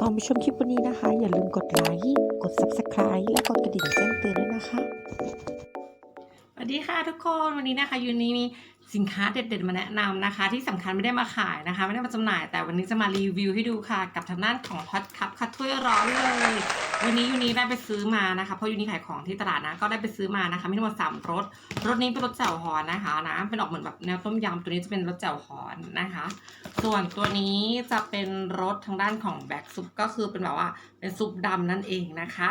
ก่อนไปชมคลิปวันนี้นะคะ อย่าลืมกดไลค์กด Subscribe และกดกระดิ่งแจ้งเตือนด้วยนะคะสวัสดีค่ะทุกคนวันนี้นะคะยูนี้มี สินค้าเด็ดๆมาแนะนำนะคะ ที่สำคัญไม่ได้มาขายนะคะ ไม่ได้มาจำหน่ายแต่วันนี้จะมารีวิวให้ดูค่ะ กับทางด้านของฮอตคัพคัดถ้วยร้อนเลย วันนี้ยูนีได้ไปซื้อมานะคะเพราะยูนีขายของที่ตลาดนะก็ได้ไปซื้อมานะคะมีทั้งหมดสามรสรสนี้เป็นรสแจ่วฮอนนะคะนะเป็นออกเหมือนแบบแนวต้มยำตัวนี้จะเป็นรสแจ่วฮอนนะคะ ส่วนตัวนี้จะเป็นรสทางด้านของแบ็กซุปก็คือเป็นแบบว่าเป็นซุปดำนั่นเองนะคะ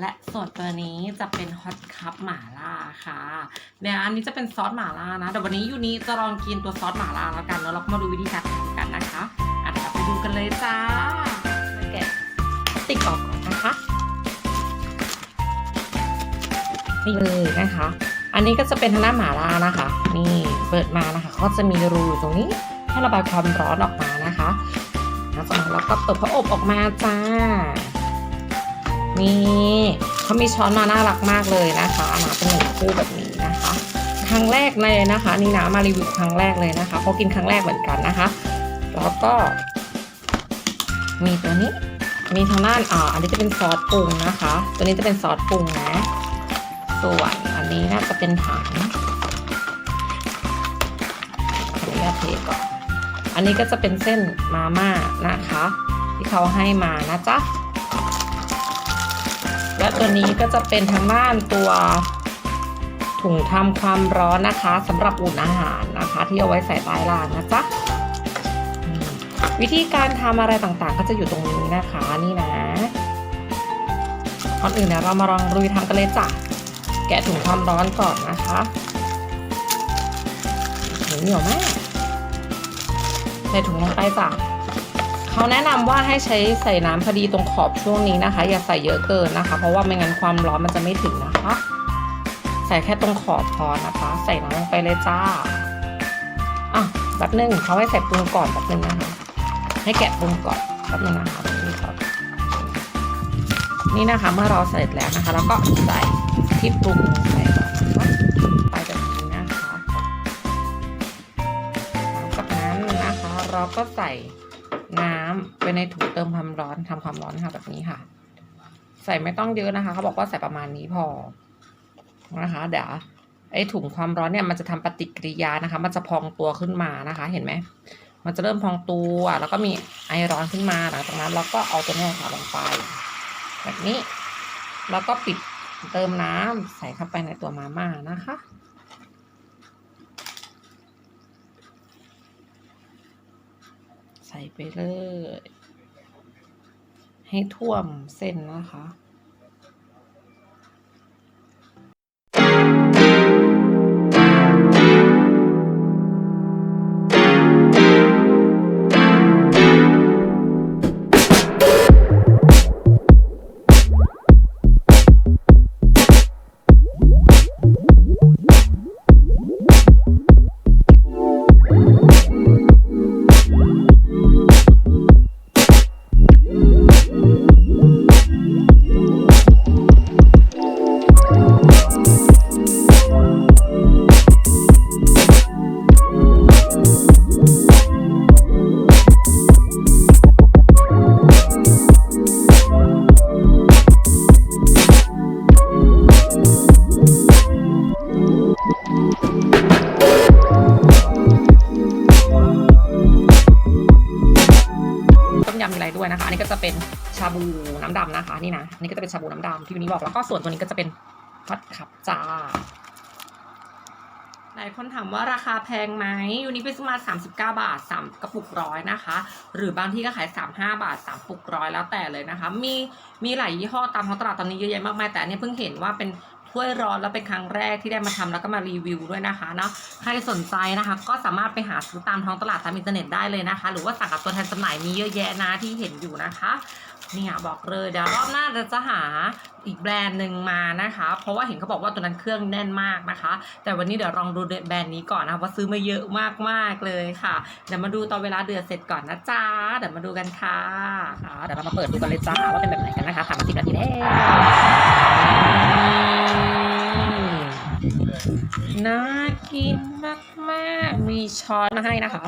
และส่วนตัวนี้จะเป็นฮอตคัพหม่าล่าค่ะเดี๋ยวอันนี้จะเป็นซอสหม่าล่านะแต่วันนี้ยูนี้จะลองกินตัวซอสหม่าล่าแล้วกัน แล้วเราก็มาดูวิธีการทำกันนะคะอะเดี๋ยวไปดูกันเลยจ้าแกะติ๊กออกก่อนนะคะนี่เลยนะคะ อันนี้ก็จะเป็นทางด้านหม่าล่านะคะ นี่เปิดมานะคะก็จะมีรูอยู่ตรงนี้ให้ระบายความร้อนออกมานะคะแล้วจากนั้นเราก็เปิดพระอบออกมาจ้านี่เขามีช้อนมาน่ารักมากเลยนะคะนะเป็นหนึ่งคู่แบบนี้ รั้งแรกเลยนะคะ นี่นะมารีวิวครั้งแรกเลยนะคะเพราะกินครั้งแรกเหมือนกันนะคะ แล้วก็ มีตัวนี้ มีทางด้านอ่าอันนี้จะเป็นซอสปรุงนะคะ ตัวนี้จะเป็นซอสปรุงนะ ส่วนอันนี้น่าจะเป็นถังขออนุญาตเทก่อนอันนี้ก็จะเป็นเส้นมาม่านะคะ ที่เขาให้มานะจ๊ะและตัวนี้ก็จะเป็นทางด้านตัว ถุงทำความร้อนนะคะสำหรับอุ่นอาหารนะคะ ที่เอาไว้ใส่ใต้รางนะจ๊ะวิธีการทำอะไรต่างๆ ก็จะอยู่ตรงนี้นะคะนี่นะก่อนอื่นเนี่ยเรามาลองลุยทำกันเลยจ้ะแกะถุงความร้อนก่อนนะคะเหนียวมากใส่ถุงลงไปจ้ะเขาแนะนำว่าให้ใช้ใส่น้ำพอดีตรงขอบช่วงนี้นะคะ อย่าใส่เยอะเกินนะคะ เพราะว่าไม่งั้นความร้อนมันจะไม่ถึงนะคะ ใส่แค่ตรงขอบพอนะคะ ใส่น้ำลงไปเลยจ้าอะแป๊บนึงเขาให้ใส่ปรุงก่อนแป๊บนึงนะคะให้แกะปรุงก่อนแป๊บนึงนะคะนี่ครับนี่นะคะเมื่อเราเสร็จแล้วนะคะ แล้วก็ใส่ที่ปรุงลงไปก่อนนะคะไปแบบนี้นะคะหลังจากนั้นนะคะ เราก็ใส่น้ำไปในถุงเติมความร้อนทำความร้อนค่ะแบบนี้ค่ะ ใส่ไม่ต้องเยอะนะคะเขาบอกว่าใส่ประมาณนี้พอ นะคะ เดี๋ยวไอ้ถุงความร้อนเนี่ยมันจะทำปฏิกิริยานะคะ มันจะพองตัวขึ้นมานะคะ เห็นไหมมันจะเริ่มพองตัวแล้วก็มีไอร้อนขึ้นมาหลังจากนั้น เราก็เอาตัวนี้ค่ะลงไป แบบนี้ แล้วก็ปิดเติมน้ำใส่เข้าไปในตัวมาม่านะคะใส่ไปเลย ให้ท่วมเส้นนะคะ ก็จะเป็นชาบูน้ำดำนะคะนี่นะอันนี้ก็จะเป็นชาบูน้ำดำที่วินนี้บอกแล้วก็ส่วนตัวนี้ก็จะเป็นพัดขับจ้าหลายคนถามว่าราคาแพงไหมยูนี้ไปซื้อมา39 บาท 3 กระปุกร้อยนะคะ หรือบางที่ก็ขาย 35 บาท3ปุกร้อยแล้วแต่เลยนะคะ มีมีหลายยี่ห้อตามท้องตลาดตอนนี้เยอะแยะมากมายแต่เนนี้เพิ่งเห็นว่าเป็น ถ้วยร้อนแล้วเป็นครั้งแรกที่ได้มาทำแล้วก็มารีวิวด้วยนะคะเนาะใครสนใจนะคะ ก็สามารถไปหาซื้อตามท้องตลาดตามอินเทอร์เน็ตได้เลยนะคะ หรือว่าสั่งกับตัวแทนจำหน่ายมีเยอะแยะนะที่เห็นอยู่นะคะเนี่ยบอกเลยเดี๋ยวรอบหน้าเราจะหาอีกแบรนด์หนึ่งมานะคะ เพราะว่าเห็นเขาบอกว่าตัวนั้นเครื่องแน่นมากนะคะ แต่วันนี้เดี๋ยวลองดูแบรนด์นี้ก่อนนะคะว่าซื้อมาเยอะมากๆเลยค่ะเดี๋ยวมาดูตอนเวลาเดือดเสร็จก่อนนะจ๊ะเดี๋ยวมาดูกันค่ะค่ะเดี๋ยวเรามาเปิดดูกันเลยจ้าว่าเป็นแบบไหนกันนะคะสามสิบนาทีแล้ว นี่น่ากินมากๆมีช้อนมาให้นะคะ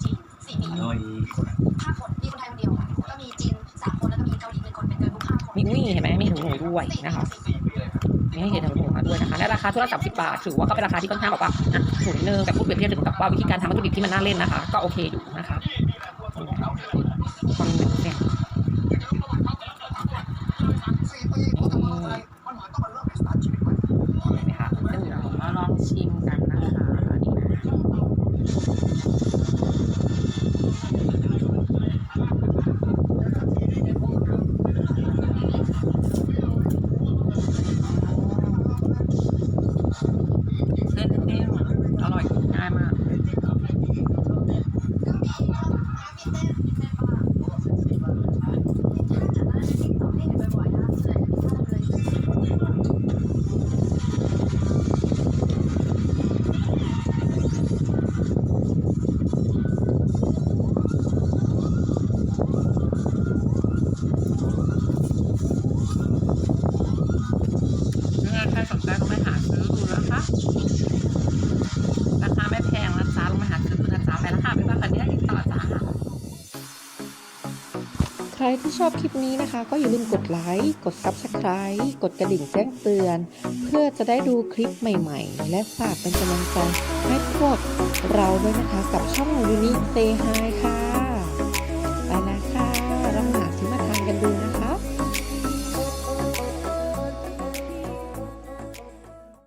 สี่ปีอร่อยห้าคนมีคนไทยคนเดียวค่ะแล้วก็มีจีนสนี่เห็นไหมมีถุงหนูด้วยนะคะนี่ให้เห็นถุงหนูมาด้วยนะคะในราคาทุกละสามสิบบาทถือว่าก็เป็นราคาที่ค่อนข้างแบบว่าอะถูกนิดนึงแต่พูดเปรียบเทียบถึงกับว่าวิธีการทำวัตถุดิบที่มันน่าเล่นนะคะ ก็โอเคอยู่นะคะความเหนียวเนี่ยนี่เห็นไหมคะเส้นเหนียว มาลอง ชิมกัน รที่ชอบคลิปนี้นะคะ ก็อย่าลืมกดไลค์ กด Subscribe กดกระดิ่งแจ้งเตือน เพื่อจะได้ดูคลิปใหม่ๆ และฝากเป็นกำลังใจให้พวกเราด้วยนะคะ กับช่องลูนิเต้ไฮค่ะ